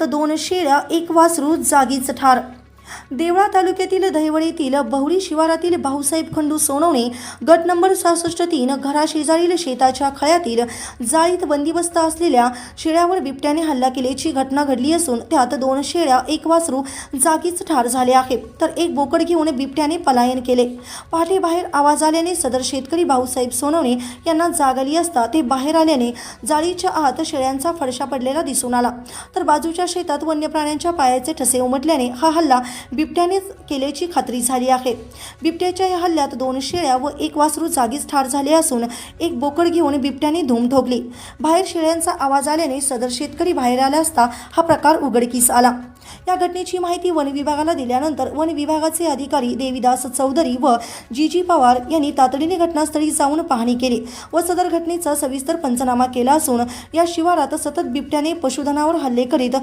तर दोन शेळ्या एक वासरू जागीच ठार. देवळा तालुक्यातील दहिवडीतील बहुळी शिवारातील भाऊसाहेब खंडू सोनवणे गट नंबर सहासष्ट तीन घराशेजारील शेताच्या खळ्यातील जाळीत बंदिबस्त असलेल्या शेळ्यावर बिबट्याने हल्ला केल्याची घटना घडली असून त्यात दोन शेळ्या एक वासरू जागीच ठार झाले आहे तर एक बोकड घेऊन बिबट्याने पलायन केले. पहाटे बाहेर आवाज आल्याने सदर शेतकरी भाऊसाहेब सोनवणे यांना जाग आली असता ते बाहेर आल्याने जाळीच्या आत शेळ्यांचा फडशा पडलेला दिसून आला. तर बाजूच्या शेतात वन्य प्राण्यांच्या पायाचे ठसे उमटल्याने हा हल्ला बिबट्यानेच केल्याची खात्री झाली आहे. बिबट्याच्या या हल्ल्यात दोन शेळ्या व एक वासरू जागीच ठार झाले असून एक बोकड घेऊन बिबट्याने धूम ठोकली. बाहेर शेळ्यांचा आवाज आल्याने सदर शेतकरी बाहेर आला असता हा प्रकार उघडकीस आला. या घटनेची माहिती वन विभागाला दिल्यानंतर वन विभागाचे अधिकारी देवीदास चौधरी व जी जी पवार यांनी तातडीने घटनास्थळी जाऊन पाहणी केली व सदर घटनेचा सविस्तर पंचनामा केला असून या शिवारात सतत बिबट्याने पशुधनावर हल्ले करीत